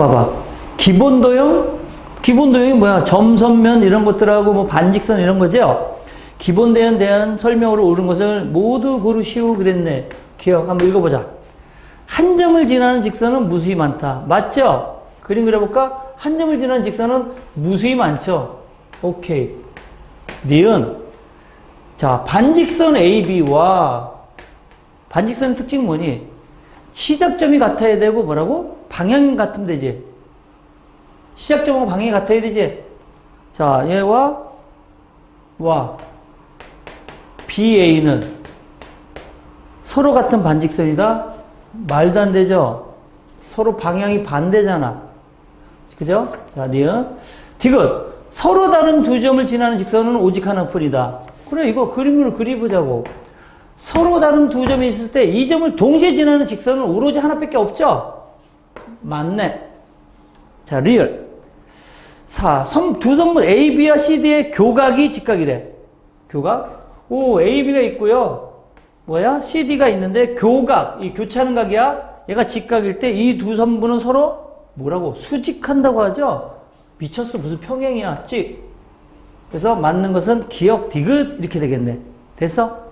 봐봐. 기본 도형? 기본 도형이 뭐야? 점선면 이런 것들하고 뭐 반직선 이런 거죠? 기본 도형에 대한 설명으로 옳은 것을 모두 고르시오 그랬네. 기억 한번 읽어보자. 한 점을 지나는 직선은 무수히 많다. 맞죠? 그림 그려볼까? 한 점을 지나는 직선은 무수히 많죠? 오케이. 니은. 자, 반직선 AB와 반직선의 특징이 뭐니? 시작점이 같아야 되고 뭐라고? 방향 같으면 되지. 시작점하고 방향이 같아야 되지. 자, 얘와 와 BA는 서로 같은 반직선이다. 말도 안 되죠. 서로 방향이 반대잖아. 그죠? 자, 니은. 디귿. 서로 다른 두 점을 지나는 직선은 오직 하나뿐이다. 그래, 이거 그림으로 그려보자고. 서로 다른 두 점이 있을 때 이 점을 동시에 지나는 직선은 오로지 하나밖에 없죠? 맞네. 자, 리얼. 사, 선, 두 선물 AB와 CD의 교각이 직각이래. 교각? 오, AB가 있고요. 뭐야? CD가 있는데 교각, 이 교차하는 각이야. 얘가 직각일 때 이 두 선분은 서로 뭐라고? 수직한다고 하죠? 미쳤어. 무슨 평행이야. 찍. 그래서 맞는 것은 기억, 디귿 이렇게 되겠네. 됐어?